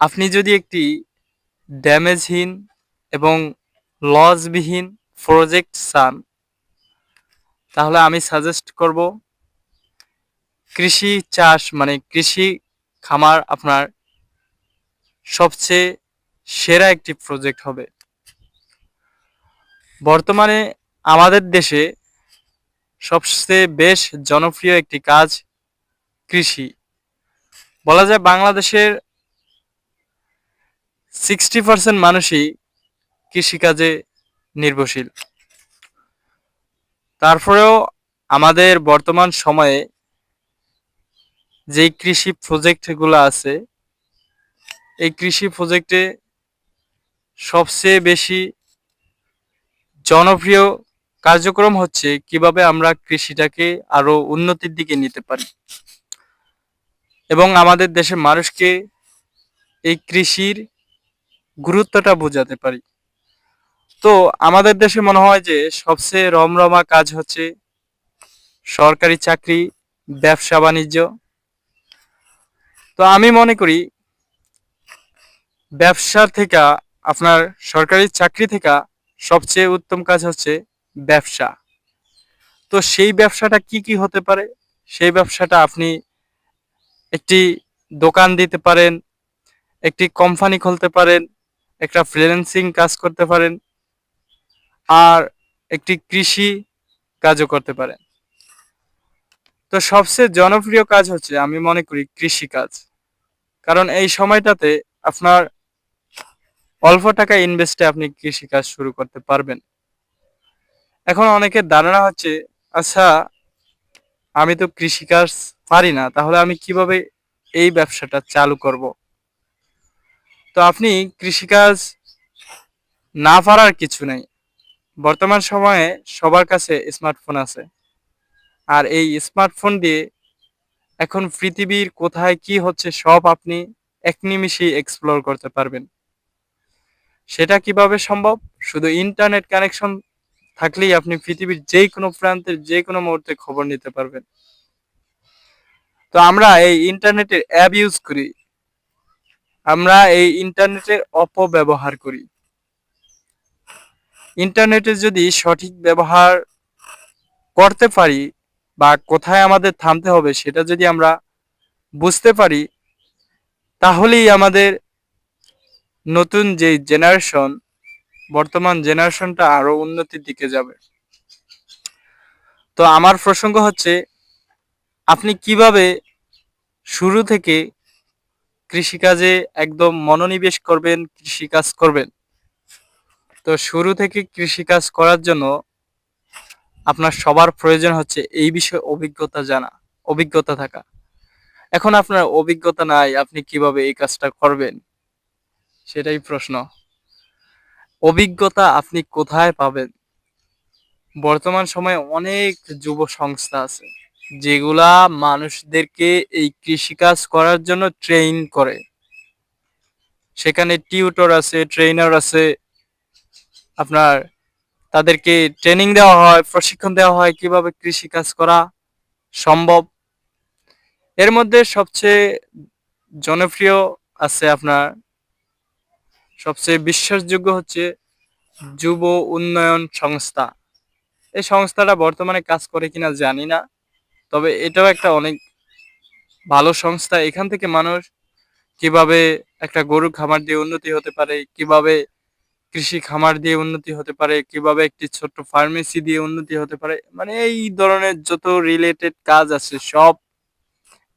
আপনি যদি একটি ড্যামেজহীন এবং লসবিহীন প্রজেক্ট চান, তাহলে আমি সাজেস্ট করব কৃষি চাষ মানে কৃষি খামার আপনার সবচেয়ে সেরা একটি প্রজেক্ট হবে। বর্তমানে আমাদের দেশে সবচেয়ে বেশ জনপ্রিয় একটি কাজ কৃষি। বলা যায় বাংলাদেশের সিক্সটি পার্সেন্ট মানুষই কৃষিকাজে নির্ভরশীল। তারপরেও আমাদের বর্তমান সময়ে যেই কৃষি প্রজেক্টগুলো আছে, এই কৃষি প্রজেক্টে সবচেয়ে বেশি জনপ্রিয় কার্যক্রম হচ্ছে কীভাবে আমরা কৃষিটাকে আরও উন্নতির দিকে নিতে পারি। এবং আমাদের দেশের মানুষকে এই কৃষির গুরুত্বটা বোঝাতে পারি। তো আমাদের দেশে মনে হয় যে সবচেয়ে রমরমা কাজ হচ্ছে সরকারি চাকরি, ব্যবসা বাণিজ্য। তো আমি মনে করি ব্যবসা থেকে আপনার সরকারি চাকরি থেকে সবচেয়ে উত্তম কাজ হচ্ছে ব্যবসা। তো সেই ব্যবসাটা কি কি হতে পারে? সেই ব্যবসাটা আপনি একটি দোকান দিতে পারেন, একটি কোম্পানি খুলতে পারেন একটা ফ্রিল্যান্সিং কাজ করতে পারেন আর একটি কৃষি কাজও করতে পারেন। তো সবচেয়ে জনপ্রিয় কাজ হচ্ছে আমি মনে করি কৃষি কাজ। কারণ এই সময়টাতে আপনার অল্প টাকা ইনভেস্টে আপনি কৃষি কাজ শুরু করতে পারবেন। এখন অনেকের ধারণা হচ্ছে আচ্ছা আমি তো কৃষিকাজ পারি না, তাহলে আমি কীভাবে এই ব্যবসাটা চালু করব? তো আপনি কৃষিকাজ না পারার কিছু নেই। বর্তমান সময়ে সবার কাছে স্মার্টফোন আছে। আর এই স্মার্টফোন দিয়ে এখন পৃথিবীর কোথায় কি হচ্ছে সব আপনি এক নিমিষেই এক্সপ্লোর করতে পারবেন। সেটা কীভাবে সম্ভব? শুধু ইন্টারনেট কানেকশন থাকলেই আপনি পৃথিবীর যে কোনো প্রান্তের যে কোনো মুহূর্তে খবর নিতে পারবেন। তো আমরা এই ইন্টারনেটের অ্যাপ ইউজ করি। আমরা এই ইন্টারনেটের অপব্যবহার করি। ইন্টারনেটের যদি সঠিক ব্যবহার করতে পারি বা কোথায় আমাদের থামতে হবে সেটা যদি আমরা বুঝতে পারি, তাহলেই আমাদের নতুন যে জেনারেশন বর্তমান জেনারেশনটা আরও উন্নতির দিকে যাবে। তো আমার প্রসঙ্গ হচ্ছে, আপনি কীভাবে শুরু থেকে কৃষিকাজে একদম মনোনিবেশ করবেন, কৃষিকাজ করবেন। তো শুরু থেকে কৃষিকাজ করার জন্য আপনার সবার প্রয়োজন হচ্ছে এই বিষয়ে অভিজ্ঞতা জানা, অভিজ্ঞতা থাকা। এখন আপনার অভিজ্ঞতা নাই, আপনি কীভাবে এই কাজটা করবেন? সেটাই প্রশ্ন। অভিজ্ঞতা আপনি কোথায় পাবেন? বর্তমান সময়ে অনেক যুব সংস্থা আছে। যেগুলা মানুষদেরকে এই কৃষিকাজ করার জন্য ট্রেন করে। সেখানে টিউটর আছে ট্রেনার আছে, আপনার তাদেরকে ট্রেনিং দেওয়া হয়, প্রশিক্ষণ দেওয়া হয় কীভাবে কৃষি কাজ করা সম্ভব। এর মধ্যে সবচেয়ে জনপ্রিয় আছে আপনার, সবচেয়ে বিশ্বাসযোগ্য হচ্ছে যুব উন্নয়ন সংস্থা। এই সংস্থাটা বর্তমানে কাজ করে কিনা জানি না। তবে এটাও একটা অনেক ভালো সংস্থা। এখান থেকে মানুষ কীভাবে একটা গরু খামার দিয়ে উন্নতি হতে পারে, কীভাবে কৃষি খামার দিয়ে উন্নতি হতে পারে, কীভাবে একটি ছোট্ট ফার্মেসি দিয়ে উন্নতি হতে পারে মানে এই ধরনের যত রিলেটেড কাজ আছে, সব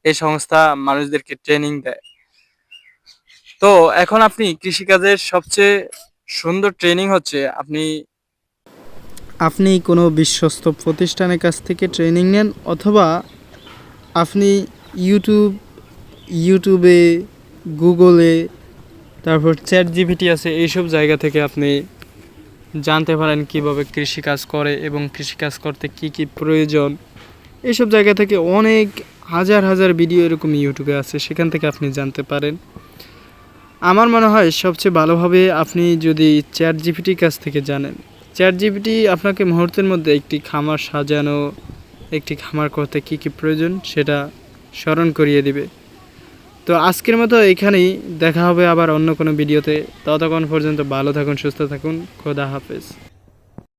এই সংস্থা মানুষদেরকে ট্রেনিং দেয়। তো এখন আপনি কৃষিকাজের সবচেয়ে সুন্দর ট্রেনিং হচ্ছে আপনি আপনি কোনো বিশ্বস্ত প্রতিষ্ঠানের কাছ থেকে ট্রেনিং নেন অথবা আপনি ইউটিউব, ইউটিউবে, গুগলে, তারপর চ্যাট জিপিটি আছে, এইসব জায়গা থেকে আপনি জানতে পারেন কীভাবে কৃষিকাজ করে এবং কৃষিকাজ করতে কি কি প্রয়োজন। এইসব জায়গা থেকে অনেক হাজার হাজার ভিডিও এরকম ইউটিউবে আছে, সেখান থেকে আপনি জানতে পারেন। আমার মনে হয় সবচেয়ে ভালোভাবে আপনি যদি চ্যাট জিপিটির কাছ থেকে জানেন। চ্যাট জিপিটি আপনাকে মুহূর্তের মধ্যে একটি খামার সাজানো, একটি খামার করতে কি কি প্রয়োজন সেটা স্মরণ করিয়ে দিবে। তো আজকের মতো এখানেই, দেখা হবে আবার অন্য কোনো ভিডিওতে। ততক্ষণ পর্যন্ত ভালো থাকুন, সুস্থ থাকুন। খোদা হাফেজ।